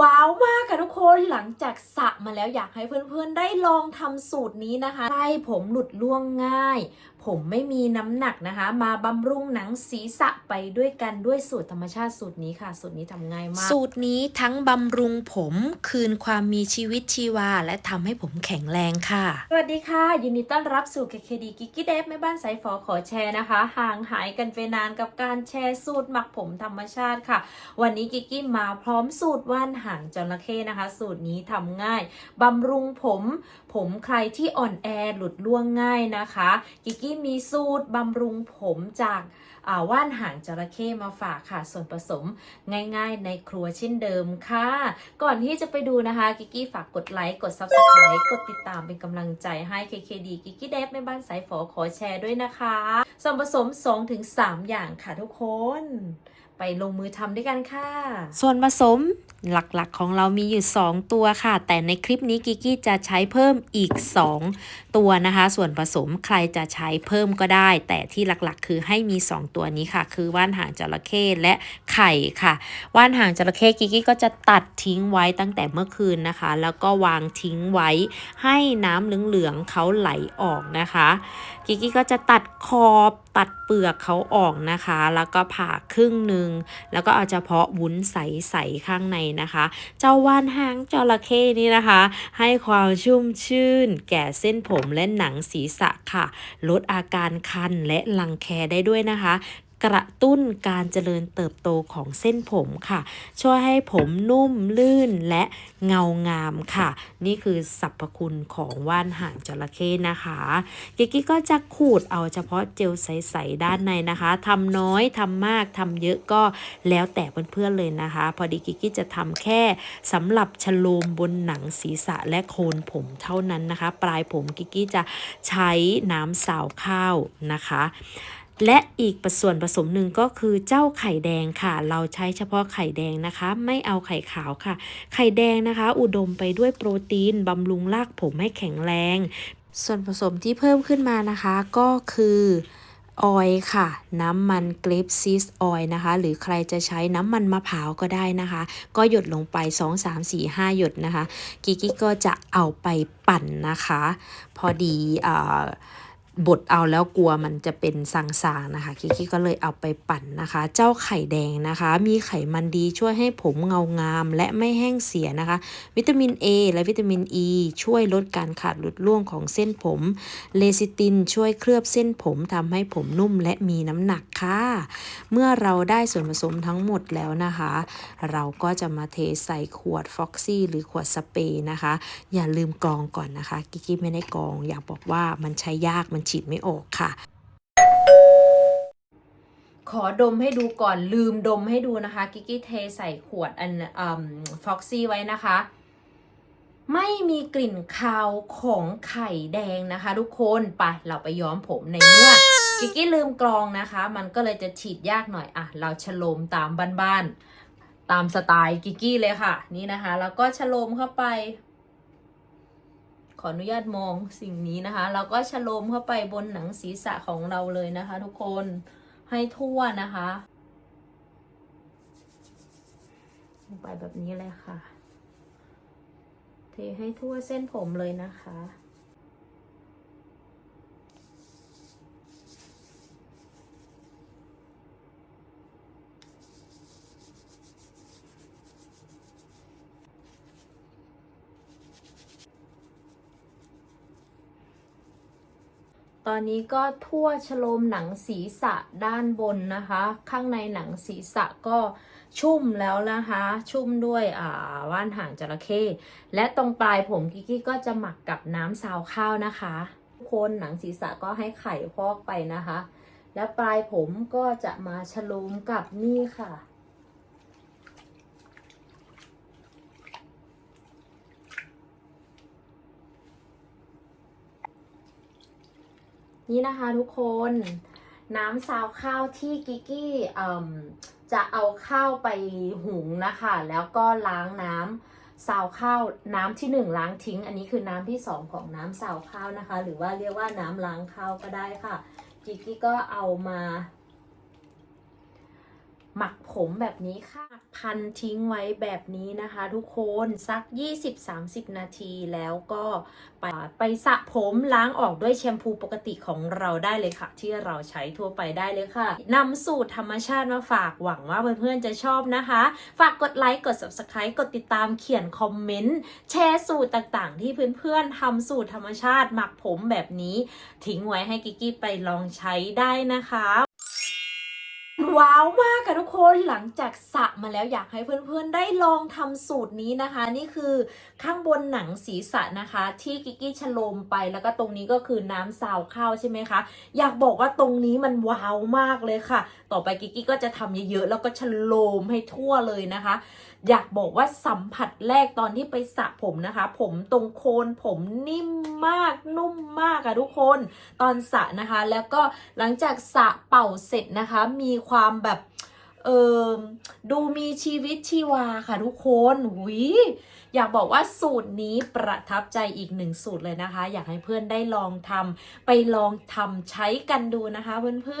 ว้าว มากค่ะทุกคนหลังจากสระมาแล้วอยากให้เพื่อนๆ ได้ลองทำสูตรนี้นะคะให้ผมหลุดล่วงง่าย ผมไม่มีน้ำหนักนะคะ มาบำรุงหนังศีรษะไปด้วยกันด้วยสูตรธรรมชาติสูตรนี้ค่ะ สูตรนี้ทำง่ายมาก สูตรนี้ทั้งบำรุงผมคืนความมีชีวิตชีวา และทำให้ผมแข็งแรงค่ะ สวัสดีค่ะ ยินดีต้อนรับสู่ KKD กิกกี้เดฟแม่บ้านสายฝอขอแชร์นะคะ ห่างหายกันไปนานกับการแชร์สูตรหมักผมธรรมชาติค่ะ วันนี้กิกกี้มาพร้อมสูตรว่านหางจระเข้นะคะ สูตรนี้ทำง่ายบำรุงผม ผมใครที่อ่อนแอหลุดล่วงง่ายนะคะ กิกกี้มีสูตรบำรุงผมจากาว่านหางจระเข้มาฝากค่ะ ส่วนผสมง่ายๆ ในครัวเช่นเดิมค่ะ ก่อนที่จะไปดูนะคะ กิกกี้ฝากกดไลค์ กด Subscribe กดติดตามเป็นกำลังใจให้ KKD กิกกี้เดฟแม่บ้านสายฝอขอแชร์ด้วยนะคะ ส่วนผสม 2-3 อย่างค่ะทุกคน ไปลงมือทำด้วยกันค่ะ ส่วนผสมหลักๆของเรามีอยู่ 2 ตัวค่ะ แต่ในคลิปนี้กิกี้จะใช้เพิ่มอีก 2 ตัวนะคะ ส่วนผสมใครจะใช้เพิ่มก็ได้ แต่ที่หลักๆ คือให้มี 2 ตัวนี้ค่ะ คือว่านหางจระเข้และไข่ค่ะ ว่านหางจระเข้กิกี้ก็จะตัดทิ้งไว้ตั้งแต่เมื่อคืนนะคะ แล้วก็วางทิ้งไว้ให้น้ำเหลืองๆเขาไหลออกนะคะ กิกกี้ก็จะตัดขอบตัดเปลือกเขาออกนะคะ แล้วก็ผ่าครึ่งหนึ่งแล้วก็เอาเฉพาะวุ้นใสๆข้างในนะคะ เจ้าว่านหางจระเข้นี่นะคะ ให้ความชุ่มชื่น แก่เส้นผมและหนังศีรษะค่ะ ลดอาการคันและรังแคได้ด้วยนะคะ กระตุ้นการเจริญเติบโตของเส้นผมค่ะ ช่วยให้ผมนุ่มลื่นและเงางามค่ะ นี่คือสรรพคุณของว่านหางจระเข้นะคะกิกกี้ก็จะขูดเอาเฉพาะเจลใสๆด้านในนะคะทำน้อยทำมากทำเยอะก็แล้วแต่เพื่อนๆเลยนะคะ พอดีกิกกี้จะทำแค่สำหรับชโลมบนหนังศีรษะและโคนผมเท่านั้นนะคะ ปลายผมกิกกี้จะใช้น้ำสาวข้าวนะคะ และอีกส่วนผสมหนึ่งก็คือเจ้าไข่แดงค่ะ เราใช้เฉพาะไข่แดงนะคะ ไม่เอาไข่ขาวค่ะ ไข่แดงนะคะ อุดมไปด้วยโปรตีนบำรุงรากผมให้แข็งแรง ส่วนผสมที่เพิ่มขึ้นมานะคะก็คือออยค่ะ น้ำมันเกรปซีสออยนะคะ หรือใครจะใช้น้ำมันมะพร้าวก็ได้นะคะ ก็หยดลงไป 2 3 4 5 หยดนะคะ กิกกี้ก็จะเอาไปปั่นนะคะ พอดีอ่า บดเอาแล้วกลัวมันจะเป็นซางๆนะคะคิกิก็เลยเอาไปปั่นนะคะ เจ้าไข่แดงนะคะ มีไขมันดีช่วยให้ผมเงางาม และไม่แห้งเสียนะคะ วิตามิน A และวิตามิน E ช่วยลดการขาดหลุดร่วงของเส้นผม เลซิตินช่วยเคลือบเส้นผมทำให้ผมนุ่มและมีน้ำหนักค่ะ เมื่อเราได้ส่วนผสมทั้งหมดแล้วนะคะ เราก็จะมาเทใส่ขวดฟ็อกซี่หรือขวดสเปรย์นะคะ อย่าลืมกรองก่อนนะคะกิกกี้ไม่ได้กรองอยากบอกว่ามันใช้ยากมันฉีดไม่ออกค่ะ ขอดมให้ดูก่อนลืมดมให้ดูนะคะ กิกกี้เทใส่ขวดอันอฟ็อกซี่ไว้นะคะ ไม่มีกลิ่นคาวของไข่แดงนะคะ ทุกคนไปเราไปย้อมผมในเมื่อกิกกี้ลืมกรองนะคะ มันก็เลยจะฉีดยากหน่อยอะเราฉโลมตามบ้านๆตามสไตล์กิกกี้เลยค่ะ นี่นะคะ แล้วก็ฉโลมเข้าไป ขออนุญาตมองสิ่งนี้นะคะ เราก็ฉโลมเข้าไปบนหนังศีรษะของเราเลยนะคะ ทุกคนให้ทั่วนะคะลงไปแบบนี้เลยค่ะ เทให้ทั่วเส้นผมเลยนะคะ ตอนนี้ก็ทั่วชโลมหนังศีรษะด้านบนนะคะ ข้างในหนังศีรษะก็ชุ่มแล้วนะคะ ชุ่มด้วยอ่าว่านหางจระเข้และตรงปลายผมกิกกี้ก็จะหมักกับน้ำซาวข้าวนะคะทุกคนหนังศีรษะก็ให้ไข่พอกไปนะคะ และปลายผมก็จะมาชโลมกับนี่ค่ะ นี่นะคะทุกคนน้ำซาวข้าวที่กิกกี้จะเอาข้าวไปหุงนะคะ แล้วก็ล้างน้ำซาวข้าวน้ำที่หนึ่งล้างทิ้ง อันนี้คือน้ำที่สองของน้ำซาวข้าวนะคะ หรือว่าเรียกว่าน้ำล้างข้าวก็ได้ค่ะกิกกี้ก็เอามา หมักผมแบบนี้ค่ะ พันทิ้งไว้แบบนี้นะคะทุกคนสัก 20-30 นาทีแล้วก็ไปไปสระผมล้างออกด้วยแชมพูปกติของเราได้เลยค่ะ ที่เราใช้ทั่วไปได้เลยค่ะนำสูตรธรรมชาติมาฝากหวังว่าเพื่อนๆจะชอบนะคะ ฝากกดไลค์กด subscribe กดติดตามเขียนคอมเมนต์แชร์สูตรต่างๆ ที่เพื่อนๆทำสูตรธรรมชาติหมักผมแบบนี้ ทิ้งไว้ให้กิกกี้ไปลองใช้ได้นะคะ ว้าวมากค่ะทุกคนหลังจากสระมาแล้วอยากให้เพื่อนๆ ได้ลองทำสูตรนี้นะคะ นี่คือข้างบนหนังศีรษะนะคะ ที่กิกกี้ชโลมไปแล้วก็ตรงนี้ก็คือน้ำซาวข้าวใช่ไหมคะ อยากบอกว่าตรงนี้มันว้าวมากเลยค่ะ ต่อไปกิกกี้ก็จะทำเยอะๆ แล้วก็ชโลมให้ทั่วเลยนะคะ อยากบอกว่าสัมผัสแรกตอนที่ไปสระผมนะคะ ผมตรงโคนผมนิ่มมากนุ่มมากอะทุกคน ตอนสระนะคะ แล้วก็หลังจากสระเป่าเสร็จนะคะ มีความความแบบ เออดูมีชีวิตชีวาค่ะทุกคนหุยอยากบอกว่าสูตรนี้ประทับใจอีกหนึ่งสูตรเลยนะคะ อยากให้เพื่อนได้ลองทำไปลองทำใช้กันดูนะคะเพื่อนๆ